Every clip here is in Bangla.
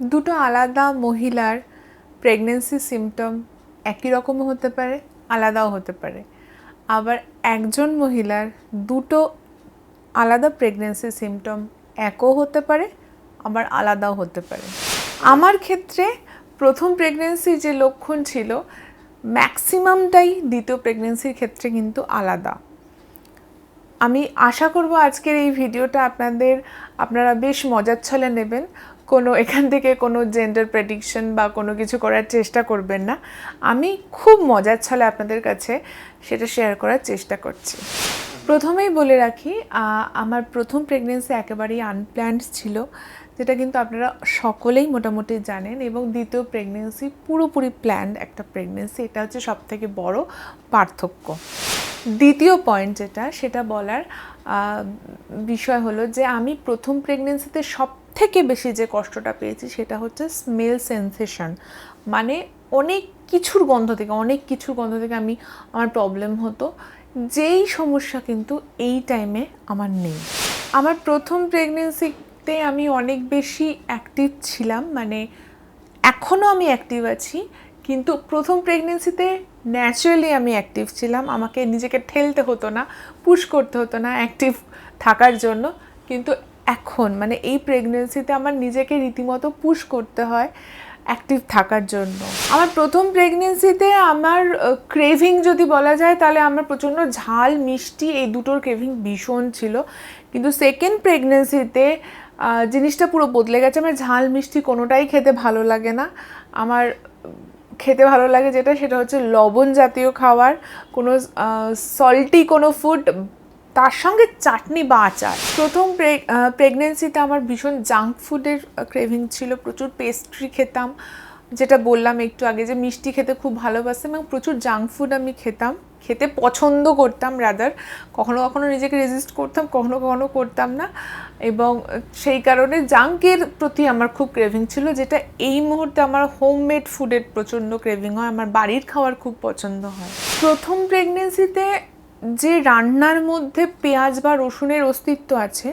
দুটো আলাদা মহিলার প্রেগনেন্সি সিমটম একই রকমও হতে পারে, আলাদাও হতে পারে। আবার একজন মহিলার দুটো আলাদা প্রেগনেন্সি সিমটম একও হতে পারে, আবার আলাদাও হতে পারে। আমার ক্ষেত্রে প্রথম প্রেগনেন্সির যে লক্ষণ ছিল ম্যাক্সিমামটাই দ্বিতীয় প্রেগনেন্সির ক্ষেত্রে কিন্তু আলাদা। আমি আশা করব আজকের এই ভিডিওটা আপনাদের, আপনারা বেশ মজার ছলে নেবেন। কোনো, এখান থেকে কোনো জেন্ডার প্রেডিকশন বা কোনো কিছু করার চেষ্টা করবেন না। আমি খুব মজার ছলে আপনাদের কাছে সেটা শেয়ার করার চেষ্টা করছি। প্রথমেই বলে রাখি আমার প্রথম প্রেগনেন্সি একেবারেই আনপ্ল্যান্ড ছিল, যেটা কিন্তু আপনারা সকলেই মোটামুটি জানেন এবং দ্বিতীয় প্রেগনেন্সি পুরোপুরি প্ল্যান্ড একটা প্রেগনেন্সি এটা হচ্ছে সবথেকে বড় পার্থক্য। দ্বিতীয় পয়েন্ট যেটা, সেটা বলার বিষয় হলো যে আমি প্রথম প্রেগনেন্সিতে সব থেকে বেশি যে কষ্টটা পেয়েছি সেটা হচ্ছে স্মেল সেন্সেশন মানে অনেক কিছুর গন্ধ থেকে, অনেক কিছুর গন্ধ থেকে আমি, আমার প্রবলেম হতো। যেই সমস্যা কিন্তু এই টাইমে আমার নেই। আমার প্রথম প্রেগনেন্সিতে আমি অনেক বেশি অ্যাক্টিভ ছিলাম মানে এখনও আমি অ্যাক্টিভ আছি, কিন্তু প্রথম প্রেগনেন্সিতে ন্যাচারালি আমি অ্যাক্টিভ ছিলাম। আমাকে নিজেকে ঠেলতে হতো না পুশ করতে হতো না অ্যাক্টিভ থাকার জন্য। কিন্তু এখন মানে এই প্রেগনেন্সিতে আমার নিজেকে রীতিমতো পুশ করতে হয় অ্যাক্টিভ থাকার জন্য। আমার প্রথম প্রেগনেন্সিতে আমার ক্রেভিং যদি বলা যায়, তাহলে আমার প্রচণ্ড ঝাল, মিষ্টি, এই দুটোর ক্রেভিং ভীষণ ছিল। কিন্তু সেকেন্ড প্রেগনেন্সিতে জিনিসটা পুরো বদলে গেছে। আমার ঝাল, মিষ্টি কোনোটাই খেতে ভালো লাগে না। আমার খেতে ভালো লাগে যেটা, সেটা হচ্ছে লবণ জাতীয় খাবার। কোনো সল্টি কোনো ফুড তার সঙ্গে চাটনি বা আচার। প্রথম প্রেগনেন্সিতে আমার ভীষণ জাঙ্ক ফুডের ক্রেভিং ছিল। প্রচুর পেস্ট্রি খেতাম। যেটা বললাম একটু আগে যে মিষ্টি খেতে খুব ভালোবাসতাম এবং প্রচুর জাঙ্ক ফুড আমি খেতাম। খেতে পছন্দ করতাম রাদার কখনো কখনো নিজেকে রেজিস্ট করতাম, কখনো কখনো করতাম না। এবং সেই কারণে জাঙ্কের প্রতি আমার খুব ক্রেভিং ছিল, যেটা এই মুহূর্তে আমার হোমমেড ফুডের প্রচণ্ড ক্রেভিং হয়। আমার বাড়ির খাওয়ার খুব পছন্দ হয়। প্রথম প্রেগনেন্সিতে যে রান্নার মধ্যে পেঁয়াজ বা রসুনের অস্তিত্ব আছে,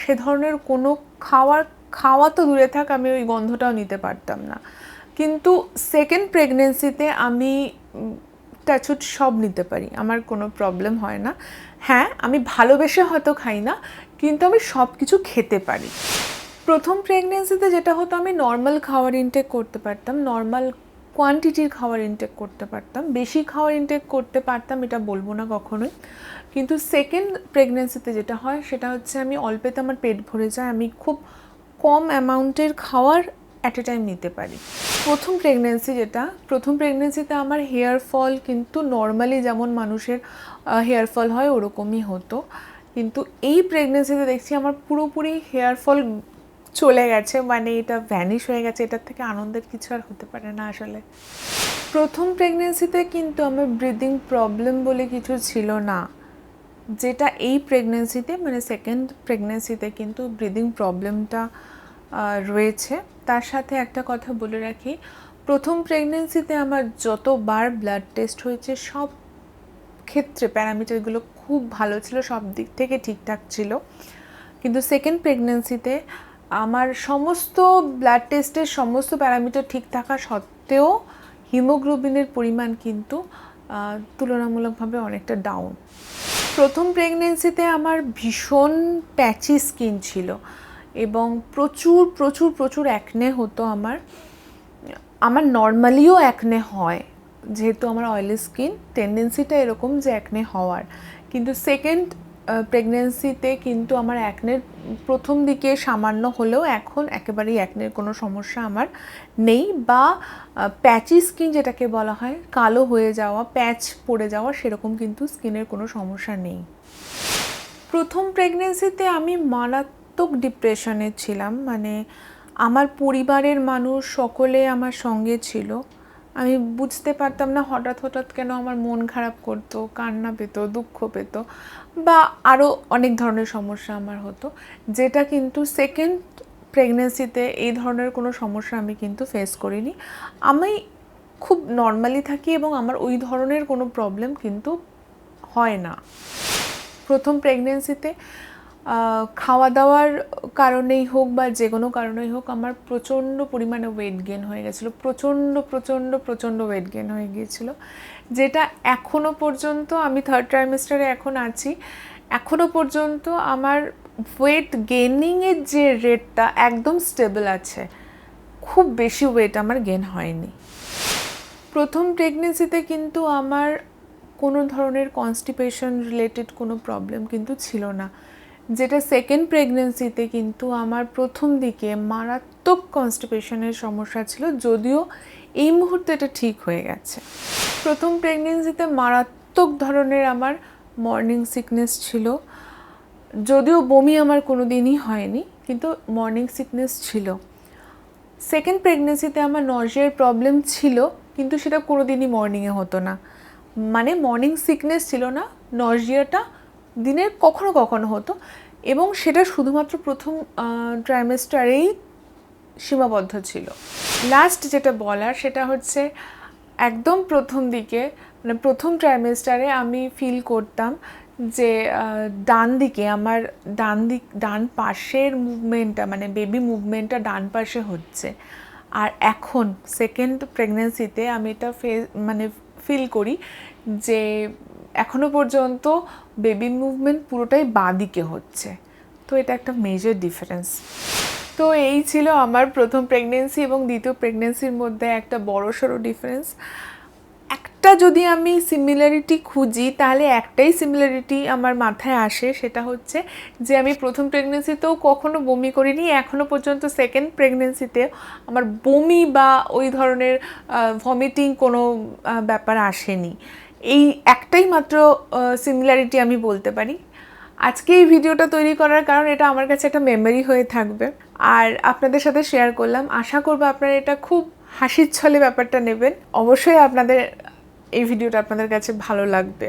সে ধরনের কোনো খাওয়ার, খাওয়া তো দূরে থাক, আমি ওই গন্ধটাও নিতে পারতাম না। কিন্তু সেকেন্ড প্রেগনেন্সিতে আমি টাচুট সব নিতে পারি, আমার কোনো প্রবলেম হয় না। হ্যাঁ আমি ভালোবেসে হয়তো খাই না, কিন্তু আমি সব কিছু খেতে পারি। প্রথম প্রেগনেন্সিতে যেটা হতো, আমি নর্মাল খাওয়ার ইনটেক করতে পারতাম নর্মাল কোয়ান্টিটির খাবার ইনটেক করতে পারতাম, বেশি খাবার ইনটেক করতে পারতাম, এটা বলব না কখনোই। কিন্তু সেকেন্ড প্রেগনেন্সিতে যেটা হয়, সেটা হচ্ছে আমি অল্পেতে আমার পেট ভরে যায়, আমি খুব কম অ্যামাউন্টের খাওয়ার অ্যাট এ টাইম নিতে পারি। প্রথম প্রেগনেন্সি যেটা, প্রথম প্রেগনেন্সিতে আমার হেয়ার ফল কিন্তু নর্মালি যেমন মানুষের হেয়ার ফল হয়, ওরকমই হতো। কিন্তু এই প্রেগনেন্সিতে দেখছি আমার পুরোপুরি হেয়ার ফল চলে গেছে মানে এটা ভ্যানিশ হয়ে গেছে, এটার থেকে আনন্দের কিছু আর হতে পারে না আসলে। প্রথম প্রেগনেন্সিতে কিন্তু আমার ব্রিদিং প্রবলেম বলে কিছু ছিল না। যেটা এই প্রেগনেন্সিতে মানে সেকেন্ড প্রেগনেন্সিতে কিন্তু ব্রিদিং প্রবলেমটা রয়েছে। তার সাথে একটা কথা বলে রাখি, প্রথম প্রেগনেন্সিতে আমার যতবার ব্লাড টেস্ট হয়েছে, সব ক্ষেত্রে প্যারামিটারগুলো খুব ভালো ছিল, সব দিক থেকে ঠিকঠাক ছিল। কিন্তু সেকেন্ড প্রেগনেন্সিতে আমার সমস্ত ব্লাড টেস্টের সমস্ত প্যারামিটার ঠিক থাকা সত্ত্বেও হিমোগ্লোবিনের পরিমাণ কিন্তু তুলনামূলকভাবে অনেকটা ডাউন প্রথম প্রেগনেন্সিতে আমার ভীষণ প্যাচি স্কিন ছিল এবং প্রচুর প্রচুর প্রচুর অ্যাকনে হতো আমার। আমার নর্মালিও অ্যাকনে হয়, যেহেতু আমার অয়েলি স্কিন টেন্ডেন্সিটা এরকম যে অ্যাকনে হওয়ার। কিন্তু সেকেন্ড প্রেগনেন্সিতে কিন্তু আমার অ্যাকনের প্রথম দিকে সামান্য হলেও এখন একেবারেই অ্যাকনের কোনো সমস্যা আমার নেই বা প্যাচি স্কিন যেটাকে বলা হয়, কালো হয়ে যাওয়া প্যাচ পড়ে যাওয়া সেরকম কিন্তু স্কিনের কোনো সমস্যা নেই। প্রথম প্রেগনেন্সিতে আমি মারাত্মক ডিপ্রেশনে ছিলাম মানে আমার পরিবারের মানুষ সকলে আমার সঙ্গে ছিল। আমি বুঝতে পারতাম না হঠাৎ হঠাৎ কেন আমার মন খারাপ করতো, কান্না পেতো, দুঃখ পেতো বা আরও অনেক ধরনের সমস্যা আমার হতো। যেটা কিন্তু সেকেন্ড প্রেগনেন্সিতে এই ধরনের কোনো সমস্যা আমি কিন্তু ফেস করিনি। আমি খুব নর্মালি থাকি এবং আমার ওই ধরনের কোনো প্রবলেম কিন্তু হয় না। প্রথম প্রেগনেন্সিতে খাওয়া দাওয়ার কারণেই হোক বা যে কোনো কারণেই হোক আমার প্রচণ্ড পরিমাণে ওয়েট গেন হয়ে গেছিল। প্রচণ্ড প্রচণ্ড প্রচণ্ড ওয়েট গেন হয়ে গিয়েছিল। যেটা এখনও পর্যন্ত আমি থার্ড ট্রাইমেস্টারে এখন আছি, এখনও পর্যন্ত আমার ওয়েট গেনিংয়ের যে রেটটা একদম স্টেবল আছে। খুব বেশি ওয়েট আমার গেন হয়নি। প্রথম প্রেগনেন্সিতে কিন্তু আমার কোনো ধরনের কনস্টিপেশন রিলেটেড কোনো প্রবলেম কিন্তু ছিল না। যেটা সেকেন্ড প্রেগনেন্সিতে কিন্তু আমার প্রথম দিকে মারাত্মক কনস্টিপেশনের সমস্যা ছিল, যদিও এই মুহূর্তে এটা ঠিক হয়ে গেছে। প্রথম প্রেগনেন্সিতে মারাত্মক ধরনের আমার মর্নিং সিকনেস ছিল। যদিও বমি আমার কোনো দিনই হয়নি, কিন্তু মর্নিং সিকনেস ছিল। সেকেন্ড প্রেগনেন্সিতে আমার নজিয়ার প্রবলেম ছিল, কিন্তু সেটা কোনো দিনই মর্নিংয়ে হতো না। মানে মর্নিং সিকনেস ছিল না নজিয়াটা দিনের কখনো কখনো হতো এবং সেটা শুধুমাত্র প্রথম ট্রাইমেস্টারেই সীমাবদ্ধ ছিল। লাস্ট যেটা বলার সেটা হচ্ছে একদম প্রথম দিকে মানে প্রথম ট্রাইমেস্টারে আমি ফিল করতাম যে ডান দিকে আমার ডান দিক, ডান পাশের মুভমেন্টটা মানে বেবি মুভমেন্টটা ডান পাশে হচ্ছে। আর এখন সেকেন্ড প্রেগনেন্সিতে আমি এটা ফে মানে ফিল করি যে এখনও পর্যন্ত বেবি মুভমেন্ট পুরোটাই বাঁ দিকে হচ্ছে। তো এটা একটা মেজর ডিফারেন্স তো এই ছিল আমার প্রথম প্রেগনেন্সি এবং দ্বিতীয় প্রেগনেন্সির মধ্যে একটা বড় সড়ো ডিফারেন্স একটা যদি আমি সিমিলারিটি খুঁজি, তাহলে একটাই সিমিলারিটি আমার মাথায় আসে, সেটা হচ্ছে যে আমি প্রথম প্রেগনেন্সিতেও কখনো বমি করিনি এখনও পর্যন্ত সেকেন্ড প্রেগনেন্সিতে আমার বমি বা ওই ধরনের ভমিটিং কোনো ব্যাপার আসেনি। এই একটাই মাত্র সিমিলারিটি আমি বলতে পারি। আজকে এই ভিডিওটা তৈরি করার কারণ এটা আমার কাছে একটা মেমোরি হয়ে থাকবে। আর আপনাদের সাথে শেয়ার করলাম। আশা করব আপনারা এটা খুব হাসির ছলে ব্যাপারটা নেবেন। অবশ্যই আপনাদের এই ভিডিওটা আপনাদের কাছে ভালো লাগবে।